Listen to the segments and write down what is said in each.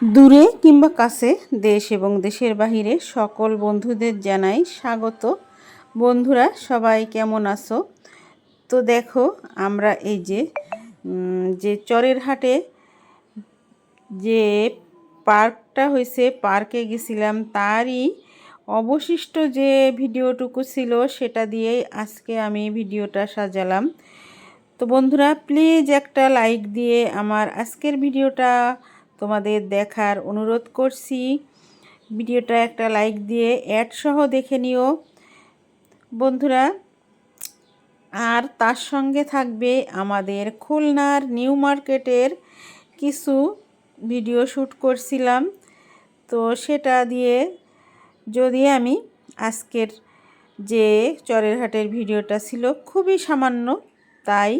দূরে কিংবা কাছে দেশ এবং দেশের বাহিরে সকল বন্ধুদের জানাই স্বাগত। বন্ধুরা, সবাই কেমন আছো? তো দেখো, আমরা এই যে যে চরের হাটে যে পার্কটা হয়েছে, পার্কে গেছিলাম, তারই অবশিষ্ট যে ভিডিওটুকু ছিল, সেটা দিয়েই আজকে আমি ভিডিওটা সাজালাম। তো বন্ধুরা, প্লিজ একটা লাইক দিয়ে আমার আজকের ভিডিওটা তোমাদের দেখার অনুরোধ করছি। ভিডিওটা একটা লাইক দিয়ে অ্যাড সহ দেখে নিও। বন্ধুরা, আর তার সঙ্গে থাকবে আমাদের খুলনার নিউ মার্কেটের কিছু ভিডিও শ্যুট করছিলাম। তো সেটা দিয়ে যদি আমি আজকের যে চরের হাটের ভিডিওটা ছিল খুবই সামান্য, তাই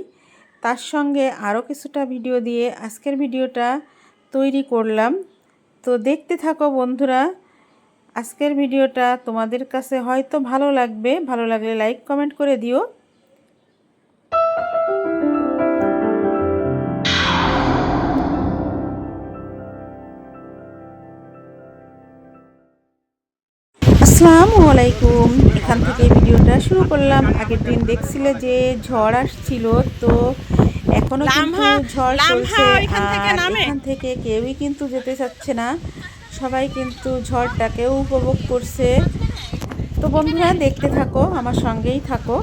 তার সঙ্গে আরও কিছুটা ভিডিও দিয়ে আজকের ভিডিওটা তৈরি করলাম। তো দেখতে থাকো বন্ধুরা, আজকের ভিডিওটা তোমাদের কাছে হয়তো ভালো লাগবে। ভালো লাগলে লাইক কমেন্ট করে দিও। আসসালামু আলাইকুম। এখান থেকে ভিডিওটা শুরু করলাম। আগের দিন দেখছিলে যে ঝড় আসছিল, তো এখনও কিন্তু ঝড় চলছে। আর এখান থেকে কেউই কিন্তু যেতে চাচ্ছে না। সবাই কিন্তু ঝড়টাকেও উপভোগ করছে। তো বন্ধুরা দেখতে থাকো আমার সঙ্গেই থাকো।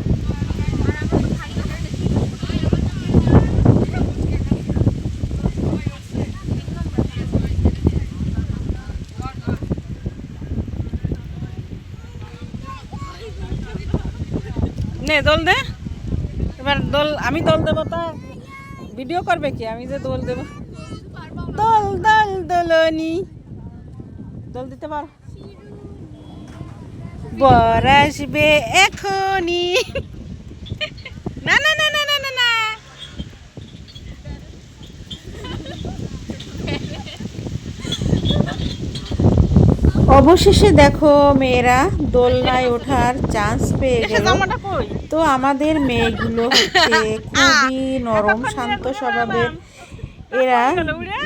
নে দোল দে। এবার দোল আমি দোল দেবো তা ভিডিও করবে কি? আমি যে দোল দেবো দোল দোল দোলনি। দোল দিতে পারো। বর আসবে এখনই না না না না না না না অবশেষে দেখো মেয়েরা দোলনায় ওঠার চান্স পেয়ে গেল। তো আমাদের মেয়েগুলো হচ্ছে খুবই নরম শান্ত স্বভাবের এরা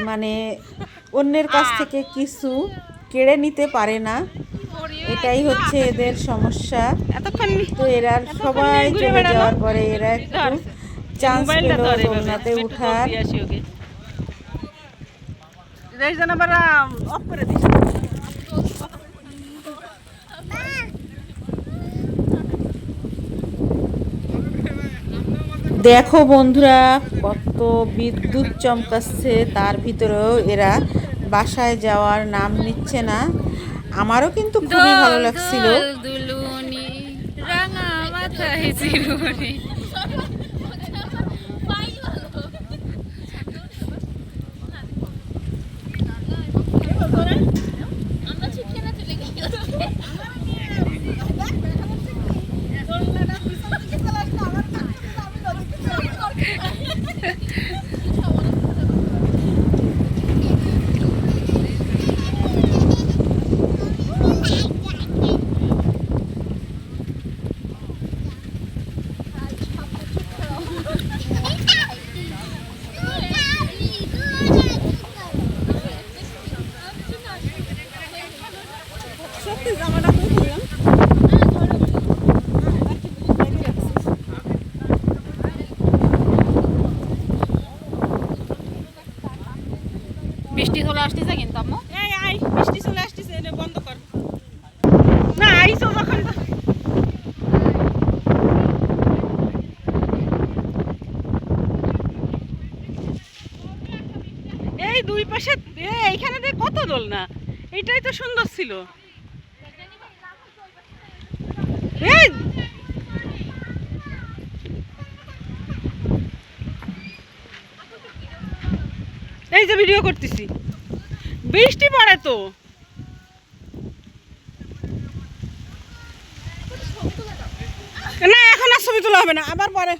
মানে অন্যের কাছ থেকে কিছু কেড়ে নিতে পারে না। এটাই হচ্ছে এদের সমস্যা। তো এরা সবাই চলে যাওয়ার পরে এরা একটু চান্স পেল দোলনাতে উঠার। অফ করে দেখো বন্ধুরা কত বিদ্যুৎ চমকাচ্ছে তার ভিতরেও এরা বাসায় যাওয়ার নাম নিচ্ছে না। আমারও কিন্তু খুবই ভালো লাগছিল। বৃষ্টি চলে আসতেছে কিন্তু আম্মু। এই, আই, বৃষ্টি চলে আসতেছে, এটা বন্ধ কর। না, আইসো যখন তো- এই দুই পাশে এইখানে কত দোল না? এইটাই তো সুন্দর ছিল। এই এই যে ভিডিও করতেছি। বৃষ্টি পড়ে তো। না, এখন আর ছবি তোলা হবে না, আবার পরে।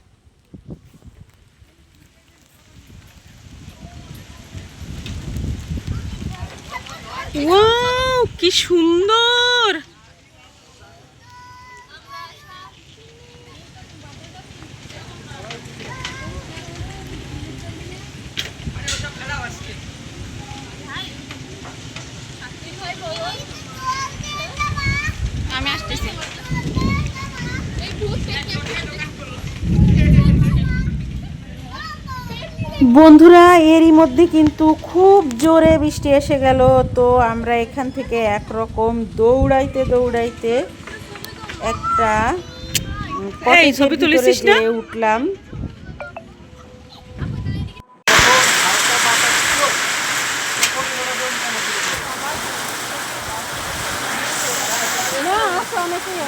কি সুন্দর! বন্ধুরা এরই মধ্যে কিন্তু খুব জোরে বৃষ্টি এসে গেল। তো আমরা এখান থেকে একরকম দৌড়াইতে দৌড়াইতে একটা ছবি তুলে উঠলাম।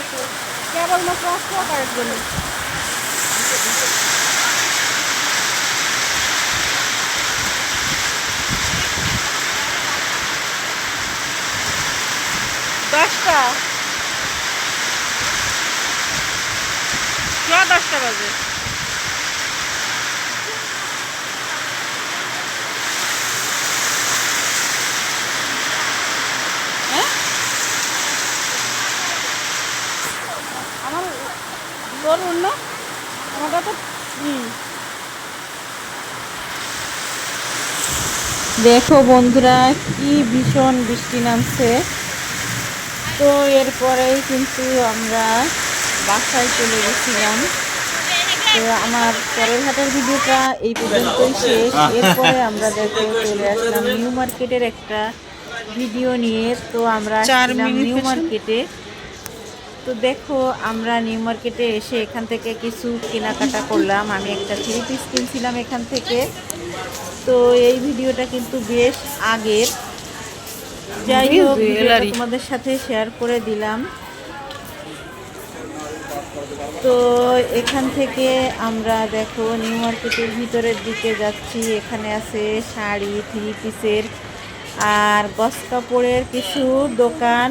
আছে কেবলমাত্র আসতে কয়েকজন দশটা চ দশটা বাজে বলুন না আমাকে তো দেখো বন্ধুরা কি ভীষণ বৃষ্টি নামছে। তো এরপরেই কিন্তু আমরা বাসায় চলে গেছিলাম। তো আমার পরের হাটের ভিডিওটা এই পর্যন্তই শেষ। এরপরে আমরা দেখো চলে আসলাম নিউ মার্কেটের একটা ভিডিও নিয়ে। তো আমরা নিউ মার্কেটে। তো দেখো আমরা নিউ মার্কেটে এসে এখান থেকে কিছু কেনাকাটা করলাম। আমি একটা থ্রি পিস কিনছিলাম এখান থেকে। তো এই ভিডিওটা কিন্তু বেশ আগের। যাই হোক তোমাদের সাথে শেয়ার করে দিলাম। তো এখান থেকে আমরা দেখো নিউ মার্কেটের ভিতরের দিকে যাচ্ছি। এখানে আছে শাড়ি থ্রি পিসের আর গস কাপড়ের কিছু দোকান।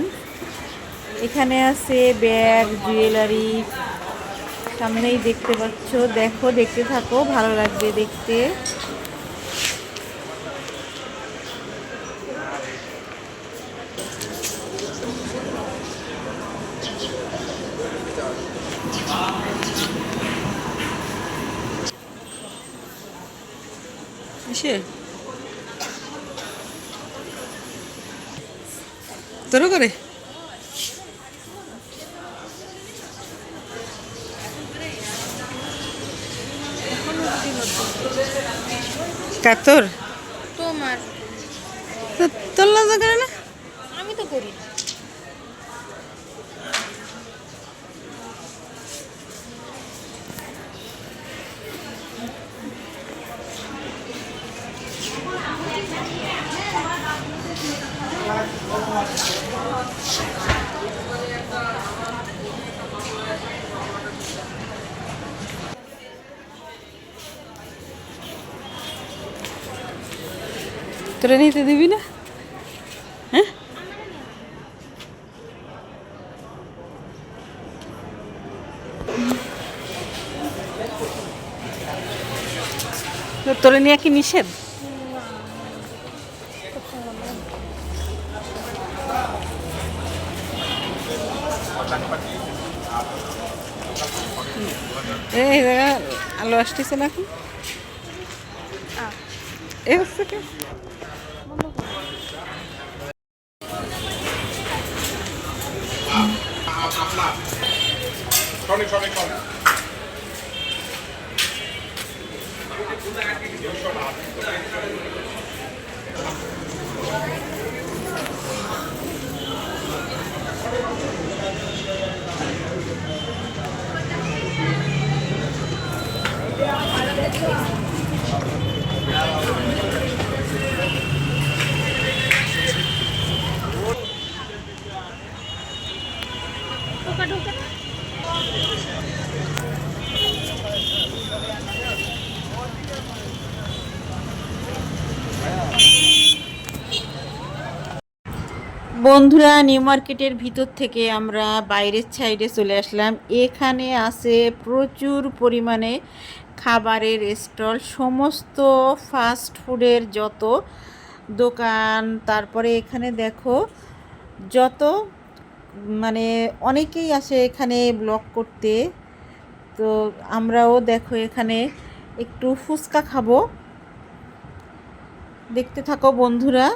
এখানে আছে ব্যাগ, জুয়েলারি, সামনেই দেখতে পাচ্ছ। দেখো, দেখতে থাকো, ভালো লাগবে দেখতে। কিসে? তোরও করে কাতর? তোমার? তো তোর লজ্জা করে না? আমি তো করি। না। তোরা নিতে দিবি না? হ্যাঁ? তোরে নিয়ে কি নিষেধ? এই আলু আসতেছে না এখন এই হচ্ছে কি? বন্ধুরা নিউ মার্কেটের ভিতর থেকে আমরা বাইরের সাইডে চলে আসলাম। এখানে আছে প্রচুর পরিমাণে খাবারের স্টল, সমস্ত ফাস্ট ফুডের যত দোকান, তারপরে এখানে দেখো যত মানে অনেকেই আসে এখানে ব্লগ করতে। তো আমরাও দেখো এখানে একটু ফুচকা খাব। দেখতে থাকো বন্ধুরা।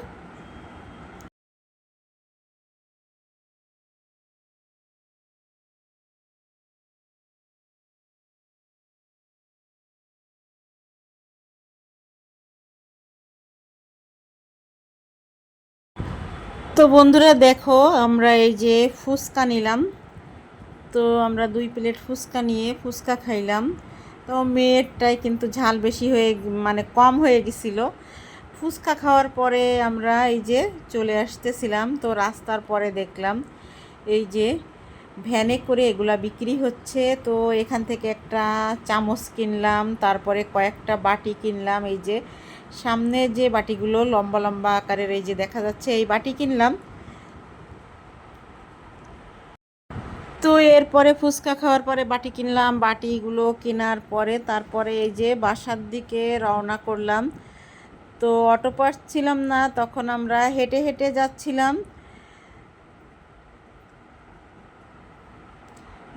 তো বন্ধুরা দেখো, আমরা এই যে ফুচকা নিলাম। তো আমরা দুই প্লেট ফুচকা নিয়ে ফুচকা খাইলাম। তো মেয়েরটাই কিন্তু ঝাল বেশি হয়ে মানে কম হয়ে গেছিল। ফুচকা খাওয়ার পরে আমরা এই যে চলে আসতেছিলাম। তো রাস্তার পরে দেখলাম এই যে ভ্যানে করে এগুলা বিক্রি হচ্ছে। তো এখান থেকে একটা চামচ কিনলাম, তারপরে কয়েকটা বাটি কিনলাম। এই যে সামনে যে বাটিগুলো লম্বা লম্বা আকারের এই যে দেখা যাচ্ছে, এই বাটি কিনলাম। তো এরপরে ফুচকা খাওয়ার পরে বাটি কিনলাম। বাটিগুলো কেনার পরে তারপরে এই যে বাসার দিকে রওনা করলাম। তো অটো পাচ্ছিলাম না, তখন আমরা হেঁটে হেঁটে যাচ্ছিলাম।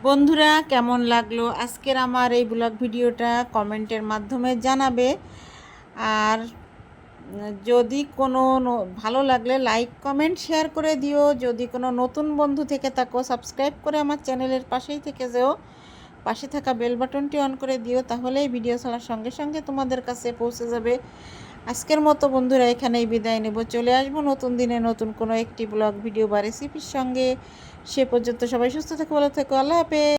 বন্ধুরা, কেমন লাগল? আজকের আমার এই ব্লগ ভিডিওটা কমেন্টের মাধ্যমে জানাবে। আর যদি কোনো ভালো লাগলে লাইক কমেন্ট শেয়ার করে দিও। যদি কোনো নতুন বন্ধু থেকে থাকো সাবস্ক্রাইব করে আমার চ্যানেলের পাশেই থেকে যেও। পাশে থাকা বেল বাটনটি অন করে দিও, তাহলেই ভিডিও ছাড়ার সঙ্গে সঙ্গে তোমাদের কাছে পৌঁছে যাবে। আজকের মতো বন্ধুরা, এখানেই বিদায় নেব। চলে আসব নতুন দিনে নতুন কোনো একটি ব্লগ ভিডিও বা রেসিপির সঙ্গে। সে পর্যন্ত সবাই সুস্থ থেকে, ভালো থেকো। আল্লাহ হাফেজ।